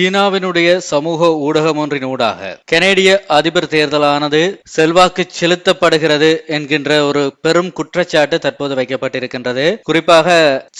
சீனாவினுடைய சமூக ஊடகம் ஒன்றினூடாக கனேடிய அதிபர் தேர்தலானது செல்வாக்கு செலுத்தப்படுகிறது என்கின்ற ஒரு பெரும் குற்றச்சாட்டு தற்போது வைக்கப்பட்டிருக்கின்றது. குறிப்பாக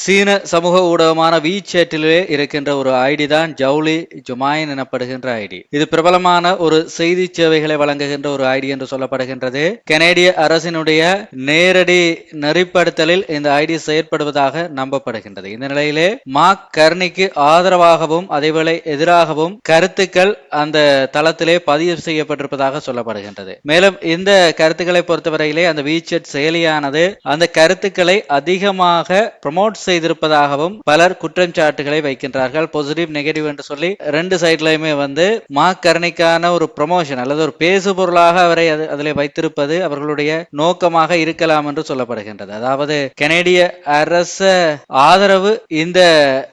சீன சமூக ஊடகமான வி சேட்டிலே இருக்கின்ற ஒரு ஐடி தான் ஜவுளி ஜுமாயின் எனப்படுகின்ற ஐடி. இது பிரபலமான ஒரு செய்தி சேவைகளை வழங்குகின்ற ஒரு ஐடி என்று சொல்லப்படுகின்றது. கனேடிய அரசினுடைய நேரடி நெறிப்படுத்தலில் இந்த ஐடி செயற்படுவதாக நம்பப்படுகின்றது. இந்த நிலையிலே மார்க் கர்னிக்கு ஆதரவாகவும் அதேவேளை எதிராகவும் கருத்துக்கள் அந்த தளத்திலே பதிவு செய்யப்பட்டிருப்பதாக சொல்லப்படுகின்றது. மேலும் இந்த கருத்துக்களை பொறுத்தவரையிலே அந்த வீச்சட் செயலியானது அந்த கருத்துக்களை அதிகமாக ப்ரமோட் செய்திருப்பதாகவும் பலர் குற்றச்சாட்டுகளை வைக்கின்றார்கள். பாசிட்டிவ் நெகட்டிவ் என்று சொல்லி ரெண்டு சைட்லயுமே வந்து மாக்கரணிக்கான ஒரு ப்ரமோஷன் அல்லது ஒரு பேசு பொருளாக அவரை அதில் வைத்திருப்பது அவர்களுடைய நோக்கமாக இருக்கலாம் என்று சொல்லப்படுகின்றது. அதாவது கனேடிய அரச ஆதரவு இந்த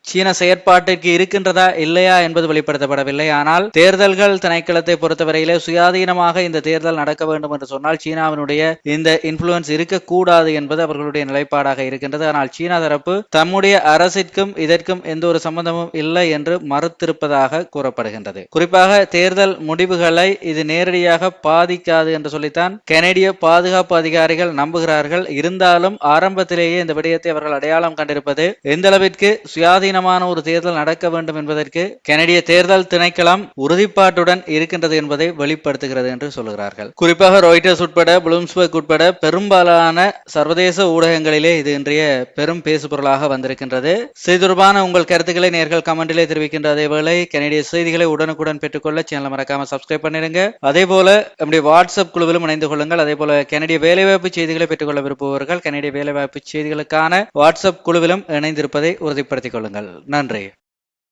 சீன செயற்பாட்டிற்கு இருக்கின்றதா இல்லையா என்பது வெளிப்படுத்தப்படவில்லை. ஆனால் தேர்தல்கள் திணைக்களத்தை பொறுத்தவரையிலே சுயாதீனமாக இந்த தேர்தல் நடக்க வேண்டும் என்று சொன்னால் சீனாவினுடைய இந்த இன்ஃபுளுன்ஸ் இருக்கக்கூடாது என்பது அவர்களுடைய நிலைப்பாடாக இருக்கின்றது. ஆனால் சீனா தரப்பு தம்முடைய அரசிற்கும் இதற்கும் எந்த ஒரு சம்பந்தமும் இல்லை என்று மறுத்திருப்பதாக கூறப்படுகின்றது. குறிப்பாக தேர்தல் முடிவுகளை இது நேரடியாக பாதிக்காது என்று சொல்லித்தான் கனேடிய பாதுகாப்பு அதிகாரிகள் நம்புகிறார்கள். இருந்தாலும் ஆரம்பத்திலேயே இந்த விடயத்தை அவர்கள் அடையாளம் கண்டிருப்பது எந்த அளவிற்கு சுயாதீனமான ஒரு தேர்தல் நடக்க வேண்டும் என்பதற்கு கனடிய தேர்தல் திணைக்களம் உறுதிப்பாட்டுடன் இருக்கின்றது என்பதை வெளிப்படுத்துகிறது என்று சொல்கிறார்கள் குறிப்பாக ராய்டர்ஸ் உட்பட ப்ளூம்ஸ்பர்க் உட்பட பெரும்பாலான சர்வதேச ஊடகங்களிலே இது இன்றைய பெரும் பேசுபொருளாக வந்திருக்கின்றது. இது தொடர்பான உங்கள் கருத்துக்களை நேர்கள் கமெண்டிலே தெரிவிக்கின்ற அதேவேளை கனடிய செய்திகளை உடனுக்குடன் பெற்றுக்கொள்ள சேனலை மறக்காம சப்ஸ்கிரைப் பண்ணிடுங்க. அதே போல நம்முடைய வாட்ஸ்அப் குழுவிலும் இணைந்து கொள்ளுங்கள். அதே போல கனடிய வேலைவாய்ப்பு செய்திகளை பெற்றுக்கொள்ள விரும்புபவர்கள் கனடிய வேலைவாய்ப்பு செய்திகளுக்கான வாட்ஸ்அப் குழுவிலும் இணைந்திருப்பதை உறுதிப்படுத்திக் கொள்ளுங்கள். நன்றி.